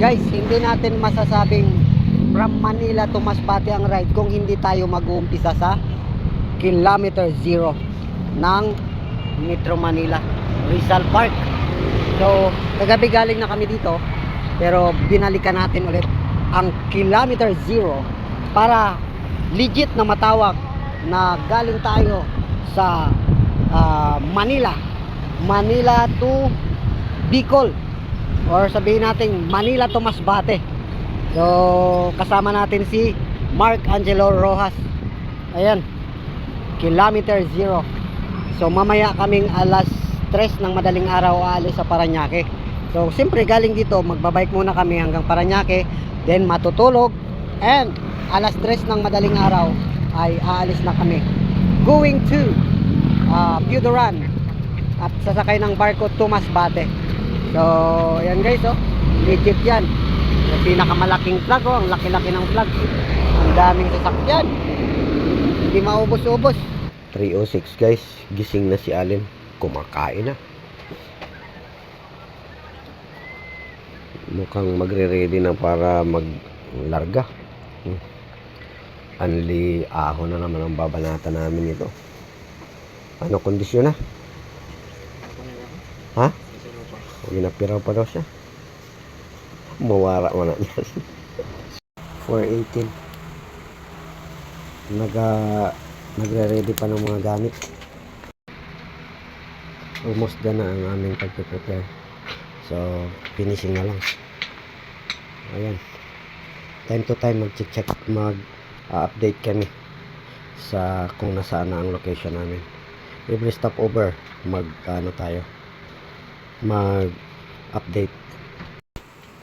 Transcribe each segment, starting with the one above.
Guys, hindi natin masasabing from Manila to Masbate ang ride kung hindi tayo mag-uumpisa sa kilometer zero ng Metro Manila Rizal Park. So, kagabi galing na kami dito pero binalikan natin ulit ang kilometer zero para legit na matawag na galing tayo sa ah, Manila Manila to Bicol or sabihin natin Manila to Masbate so kasama natin si Mark Angelo Rojas. Ayan. Kilometer zero. So mamaya kaming alas 3 ng madaling araw aalis sa Paranaque. So siyempre galing dito magbabike muna kami hanggang Paranaque. Then matutulog. And alas 3 ng madaling araw ay aalis na kami. Going to uh, Puduran at sasakay ng barko to Masbate so yan guys oh. Legit yan. Yung pinakamalaking flag oh. Ang laki-laki ng flag ang daming sasakyan. Hindi maubos-ubos. 306 guys. Gising na si Allen. Kumakain na. Mukhang magre-ready na para maglarga. Hmm. Anli ahon na naman ang babanata namin ito. Ano kondisyon na? Ha? Ginapiraw pa daw siya. Mawara mo na niya. 418. Naga nagre-ready pa ng mga gamit. Almost done na ang aming pagpe-prepare. So, finishing na lang. Ayan. Time to time mag-check, mag-update kami sa kung nasaan na ang location namin every stopover mag ano tayo mag update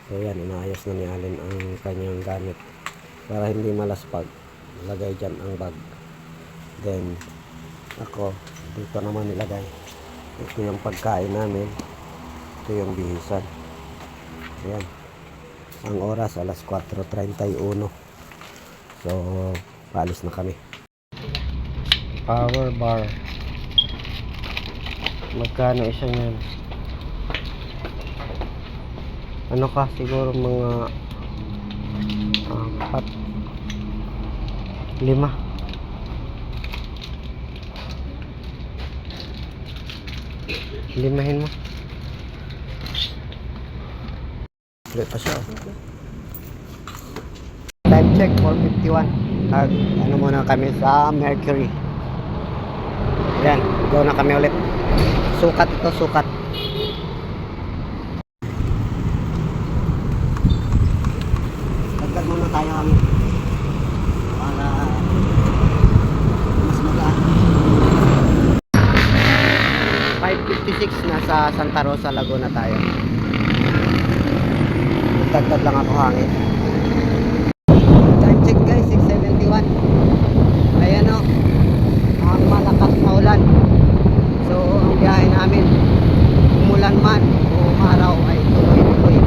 so yan inaayos na ni Allen ang kanyang gamit para hindi malaspag. Lagay dyan ang bag. Then ako dito naman nilagay. Ito yung pagkain namin. Ito yung bihisan. Ayan. Ang oras alas 4.31 so paalis na kami. Power bar. Magkano isa niyan ano ka siguro mga apat lima. Limahin mo. Ulit pa siya time check 451 nag ano muna kami sa Mercury. Yan go na kami ulit. Sukat ito sukat dagdag muna tayo kami para mas magaan 556 nasa Santa Rosa Laguna tayo. Dagdag lang ako hangin time check guys 671 ayan o ang malakas na ulan So, ang biyahe namin, umulan man o umaraw ay tuloy-tuloy.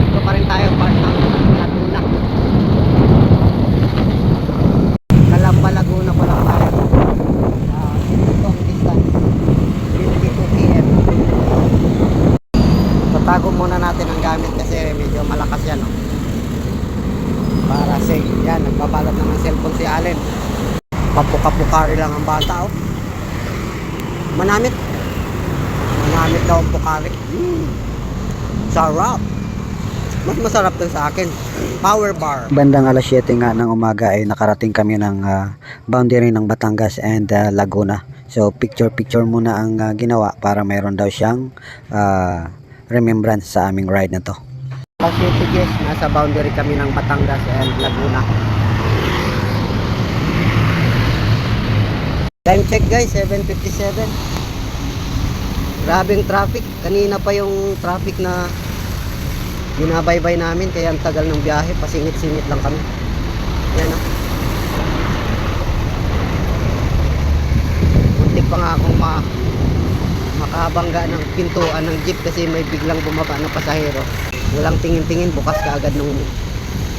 Ito pa rin tayo part ng Laguna. Kalamba Laguna pa lang tayo. Uh, ito ang distance. 52 PM. Tatago muna natin ang gamit kasi medyo malakas yan. Oh. Yan, nagbabalot naman ng cellphone si Allen. Papuka-pukari lang ang bata. Oh. Manamit. Manamit daw ang pukari. Mm. Sarap. Mas masarap to sa akin. Power bar. Bandang alas 7 nga ng umaga ay nakarating kami ng ah, boundary ng Batangas and ah, Laguna. So picture-picture muna ang ah, ginawa para mayroon daw siyang ah, remembrance sa aming ride na to. Kasi guys, nasa boundary kami ng Batangas and Laguna. Time check guys, 7.57. Grabing traffic. Kanina pa yung traffic na binabaybay namin kaya ang tagal ng biyahe. Pasingit-singit lang kami. Yan ah. Muntik pa nga akong ma makabangga ng pintuan ng jeep kasi may biglang bumaba na pasahero. Walang tingin-tingin, bukas ka agad nung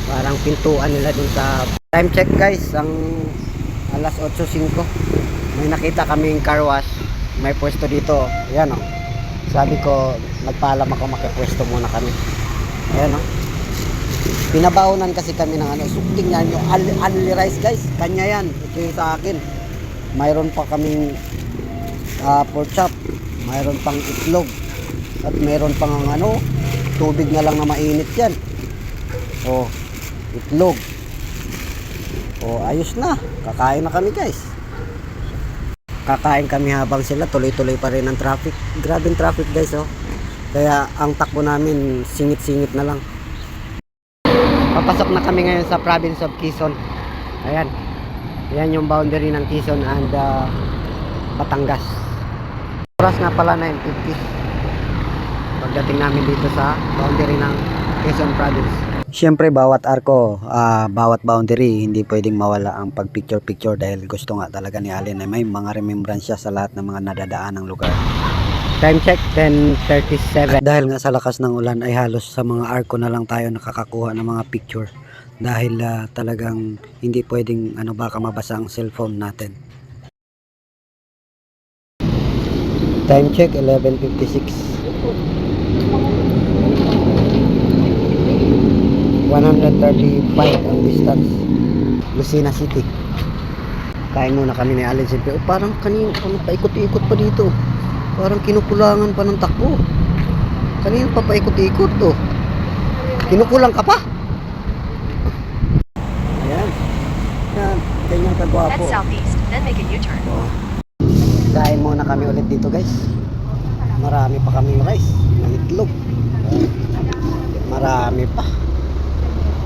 parang pintuan nila dun sa time check guys, ang alas 8.05 may nakita kaming car wash may pwesto dito yan o sabi ko nagpaalam ako makipwesto muna kami Ayan oh. Pinabaonan kasi kami ng ano. So, tingnan nyo. Only rice guys. Kanya yan. Ito yung sa akin. Mayroon pa kaming ah, pork chop. Mayroon pang itlog. At mayroon pang ano. Tubig na lang na mainit yan. Oh, itlog. Oh, ayos na. Kakain na kami guys. Kakain kami habang sila tuloy-tuloy pa rin ang traffic. Grabing traffic guys oh. Kaya ang takbo namin singit-singit na lang. Papasok na kami ngayon sa province of Quezon. Ayan. Ayan yung boundary ng Quezon and uh, Batangas. Oras nga pala 9.50. Pagdating namin dito sa boundary ng Quezon province. Siyempre bawat arko, ah, bawat boundary, hindi pwedeng mawala ang pag-picture-picture dahil gusto nga talaga ni Allen na may mga remembrance siya sa lahat ng mga nadadaan ng lugar. Time check 10.37. Dahil nga sa lakas ng ulan ay halos sa mga arko na lang tayo nakakakuha ng mga picture dahil ah, talagang hindi pwedeng ano baka mabasa ang cellphone natin. Time check 11.56. 135 ang distance. Lucena City. Kain muna kami ni Allen siyempre. Oh, parang kanina, ano, paikot-ikot pa dito. Parang kinukulangan pa ng takbo. Kanina pa paikot-ikot to. Kinukulang ka pa? Ayan. Yan. Ganyan Head kagwapo. U-turn. Kain muna kami ulit dito guys. Marami pa kaming rice. May itlog. Marami pa.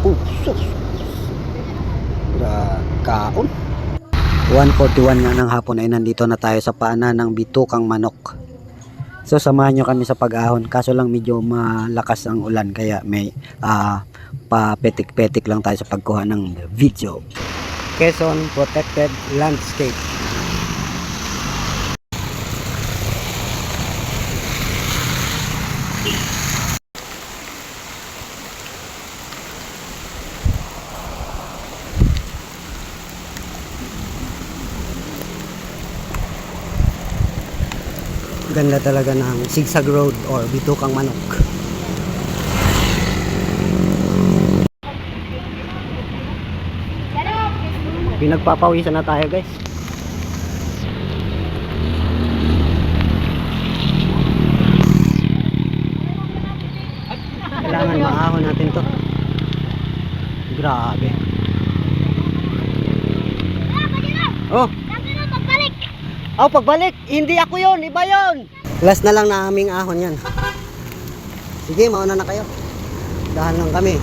Pusos. Gra kaon. 141 nga ng hapon ay nandito na tayo sa paanan ng bitukang manok. So samahan nyo kami sa pag-ahon kaso lang medyo malakas ang ulan kaya may ah, papetik-petik lang tayo sa pagkuha ng video. Quezon Protected Landscape. Ganda talaga ng zigzag road or bitukang manok. Pinagpapawisan na tayo guys. Kailangan maahon natin to. Grabe. Oh. Oh, pagbalik. Hindi ako yon, iba yon. Last na lang na aming ahon yan. Sige, mauna na kayo. Dahan lang kami.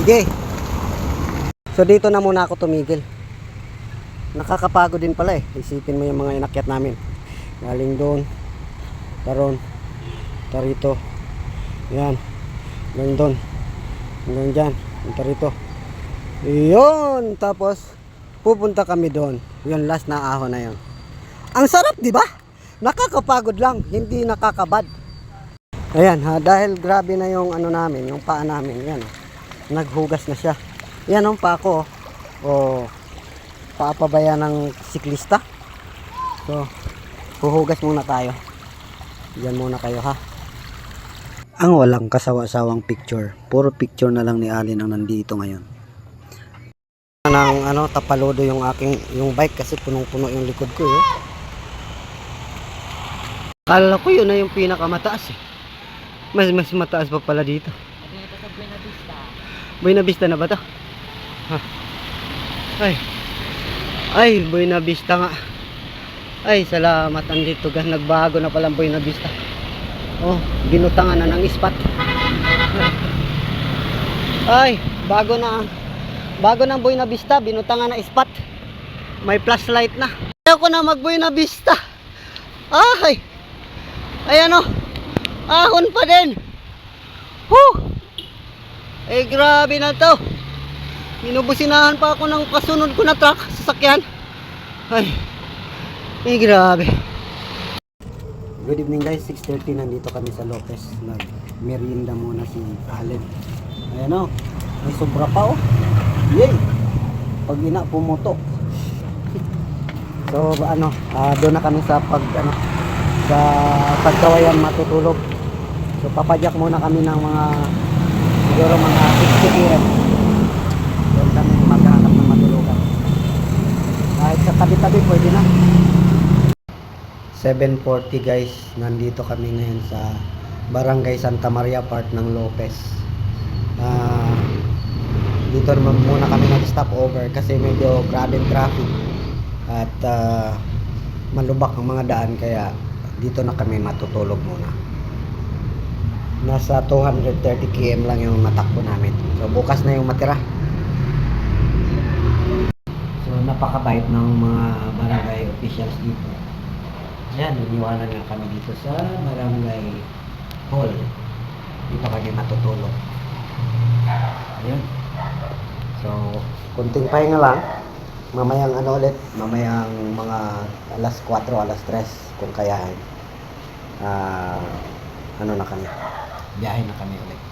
Sige. So dito na muna ako tumigil. Nakakapagod din pala eh. Isipin mo yung mga inakyat namin. Galing doon. Taron. Tarito. Yan. Hanggang doon. Hanggang dyan. Punta rito. Yun. Tapos pupunta kami doon. Yung last na ahon na yun. Ang sarap, di ba? Nakakapagod lang, hindi nakakabad. Ayan ha, dahil grabe na yung ano namin, yung paa namin, yan. oh. Naghugas na siya. Yan ang paa ko. O, paapabaya ng siklista. So, huhugas muna tayo. Diyan muna kayo ha. Ang walang kasawa-sawang picture, puro picture na lang ni Allen ang nandito ngayon. Ng ano tapalodo yung aking yung bike kasi punong-puno yung likod ko eh. Kala ko yun na yung pinakamataas eh. Mas mas mataas pa pala dito. Buena Vista na ba to? Ha. Ay. Ay, Buena Vista nga. Ay, salamat andito gan nagbago na pala Buena Vista. Oh, binutangan na ng spot. Ay, bago na Bago ng Buena Vista, binutangan na spot. May flashlight na. Ayoko na mag Buena Vista. Ay! Ayan o. Ahon pa din. Huh! Eh, grabe na to. Minubusinahan pa ako ng kasunod ko na truck, sasakyan. Ay. Eh, grabe. Good evening guys, 6.30 nandito kami sa Lopez. Nag-merienda muna si Allen. Ayan o, may sobra pa o. Yay! Pag ina, pumutok. So, ano, ah, doon na kami sa pag, ano, sa pagkawayan matutulog. So papadyak muna kami ng mga siguro mga 60 km. Doon kami maghahanap ng matulugan. Kahit sa tabi-tabi pwede na. 7.40 guys, nandito kami ngayon sa Barangay Santa Maria part ng Lopez. Ah, dito naman muna kami nag-stop over kasi medyo grabe traffic at ah, malubak ang mga daan kaya dito na kami matutulog muna. Nasa 230 km lang yung natakbo namin. So bukas na yung matira. So napakabait ng mga barangay officials dito. Ayan, iniwanan nga kami dito sa barangay hall. Dito kami matutulog. Ayun. So, kunting pahinga lang. Mamayang ano ulit, mamayang mga alas 4, alas 3 kung kayahin. Ah, ano na kami. Biyahe na kami ulit.